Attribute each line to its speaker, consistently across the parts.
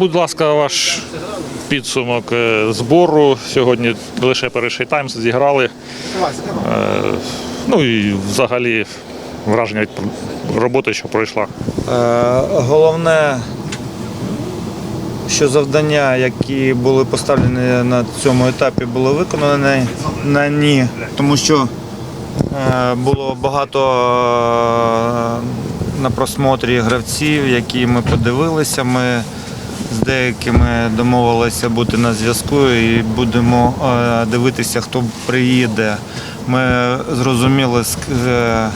Speaker 1: Будь ласка, ваш підсумок е, збору. Сьогодні лише перший тайм зіграли. Е, Ну і взагалі враження від роботи, що пройшла.
Speaker 2: Е, Головне, що завдання, які були поставлені на цьому етапі, були виконані на ні, тому що було багато на просмотрі гравців, які ми подивилися. Ми з деякими домовилися бути на зв'язку і будемо е, дивитися, хто приїде. Ми зрозуміли, з- е,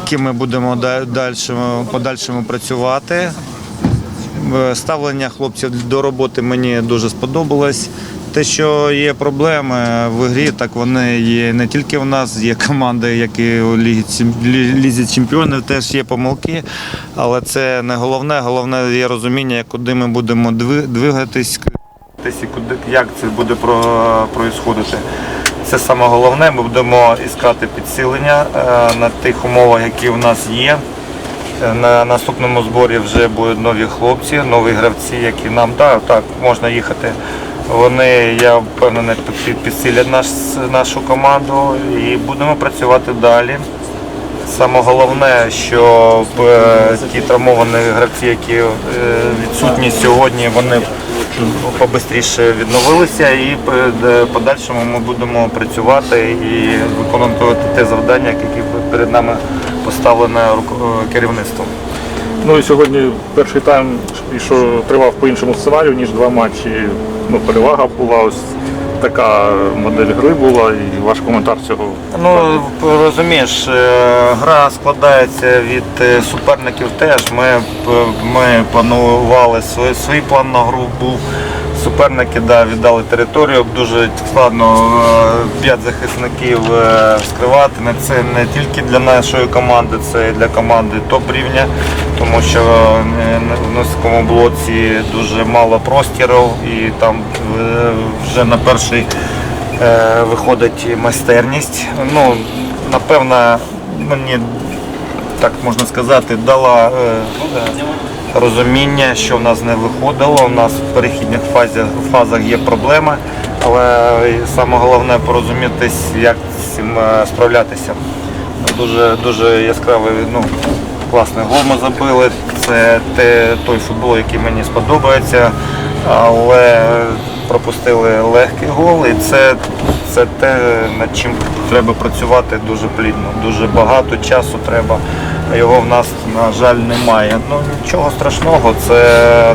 Speaker 2: ким ми будемо да- подальшому працювати. Е, Ставлення хлопців до роботи мені дуже сподобалось. Те, що є проблеми в грі, так вони є не тільки в нас, є команди, які у Лізі чемпіонів теж є помилки, але це не головне. Головне є розуміння, куди ми будемо двигатись, як це буде про, проїсходити. Це саме головне. Ми будемо іскати підсилення е, на тих умовах, які в нас є. Е, На наступному зборі вже будуть нові хлопці, нові гравці, які нам да, так можна їхати. Вони, я впевнений, підсилять наш, нашу команду і будемо працювати далі. Саме головне, щоб е, ті травмовані гравці, які е, відсутні сьогодні, вони побистріше відновилися і в подальшому ми будемо працювати і виконувати те завдання, які перед нами поставлене е, керівництвом.
Speaker 1: Ну і сьогодні перший тайм що тривав по іншому сценарію, ніж два матчі. Ну, перевага була ось така модель гри була, і ваш коментар цього.
Speaker 2: Ну розумієш, е, гра складається від е, суперників теж. Ми, ми планували свій план на гру був. Суперники да, віддали територію, дуже складно е, п'ять захисників е, скривати. Це не тільки для нашої команди, це і для команди топ-рівня, тому що е, в низькому блоці дуже мало простірів і там вже на перший виходить майстерність. Ну, напевно, мені так можна сказати, дала розуміння, що в нас не виходило. У нас в перехідних фазах, фазах є проблеми, але саме головне порозумітись, як з цим е, справлятися. Дуже, дуже яскравий, ну, класний гол ми забили. Це те, той футбол, який мені сподобається, але пропустили легкий гол, і це, це те, над чим треба працювати дуже плідно. Дуже багато часу треба, його в нас, на жаль, немає. Ну нічого страшного, це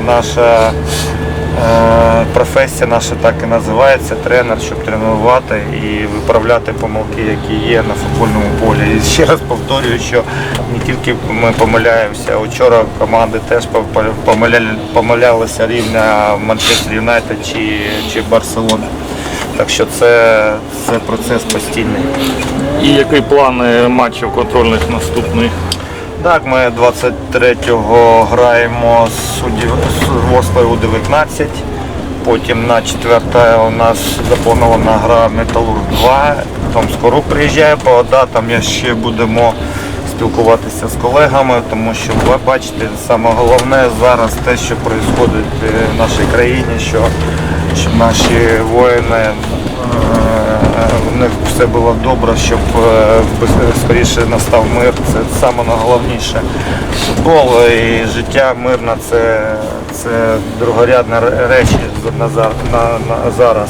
Speaker 2: наша е, професія, наша так і називається тренер, щоб тренувати і виправляти помилки, які є на футбольному полі. І ще раз повторюю, що не тільки ми помиляємося. Вчора команди теж помилялися рівня Манчестер Юнайтед чи, чи Барселона. Так що це, це процес постійний.
Speaker 1: І який план е, матчів контрольних наступний?
Speaker 2: Так, ми 23-го граємо з суддів у 19. Потім на 4 у нас запланована гра Металург 2. Там скоро приїжджає погода, там ще будемо спілкуватися з колегами, тому що ви бачите, саме головне зараз те, що відбувається в нашій країні, що, щоб наші воїни е, в них все було добре, щоб е, скоріше настав мир. Це саме найголовніше. Футбол і життя мирне це, це другорядні речі на, на, на зараз.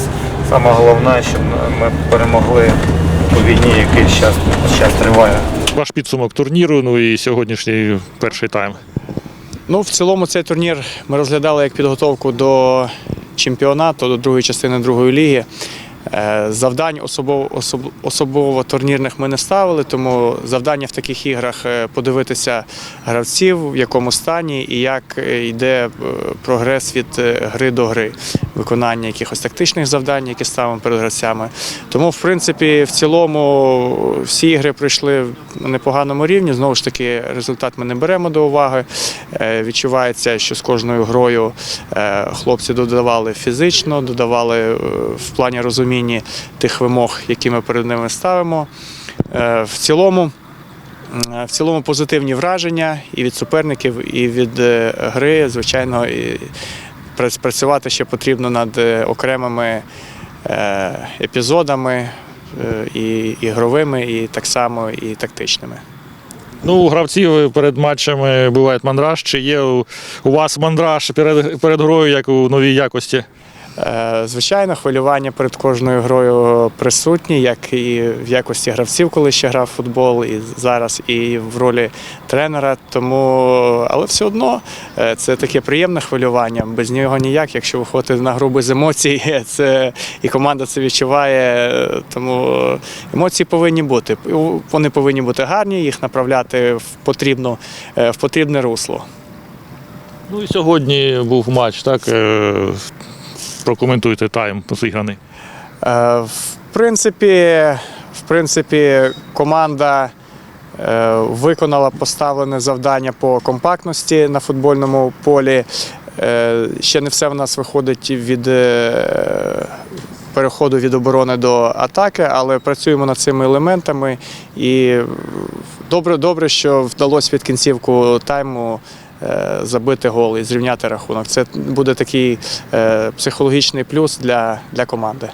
Speaker 2: Саме головне, щоб ми перемогли у війні, який зараз, зараз триває.
Speaker 1: Ваш підсумок турніру, ну і сьогоднішній перший тайм.
Speaker 3: Ну, в цілому цей турнір ми розглядали як підготовку до чемпіонату, до другої частини другої ліги. Е, Завдань особово, особово турнірних ми не ставили, тому завдання в таких іграх е, подивитися гравців, в якому стані і як е, йде прогрес від гри до гри, виконання якихось тактичних завдань, які ставимо перед гравцями. Тому, в принципі, в цілому всі ігри пройшли на непоганому рівні. Знову ж таки, результат ми не беремо до уваги. Відчувається, що з кожною грою хлопці додавали фізично, додавали в плані розуміння тих вимог, які ми перед ними ставимо. Е, В цілому В цілому позитивні враження і від суперників, і від е, гри. Звичайно, працювати ще потрібно над е, окремими е, епізодами е, і ігровими, і так само і тактичними.
Speaker 1: Ну, у гравців перед матчами буває мандраж. Чи є у вас мандраж перед, перед грою, як у новій якості?
Speaker 3: Е, Звичайно, хвилювання перед кожною грою присутні, як і в якості гравців, коли ще грав футбол, і зараз, і в ролі тренера. Тому, але все одно е, це таке приємне хвилювання. Без нього ніяк. Якщо виходити на гру без емоцій, це і команда це відчуває. е, Тому емоції повинні бути. Вони повинні бути гарні, їх направляти в потрібну в потрібне русло.
Speaker 1: Ну і сьогодні був матч, так? Е, Прокоментуйте тайм зіграний.
Speaker 3: Е, В принципі, в принципі, команда е, виконала поставлене завдання по компактності на футбольному полі. Е, Ще не все в нас виходить від переходу від оборони до атаки, але працюємо над цими елементами. І добре, добре, що вдалося від кінцівку тайму забити гол і зрівняти рахунок. Це буде такий е, психологічний плюс для, для команди.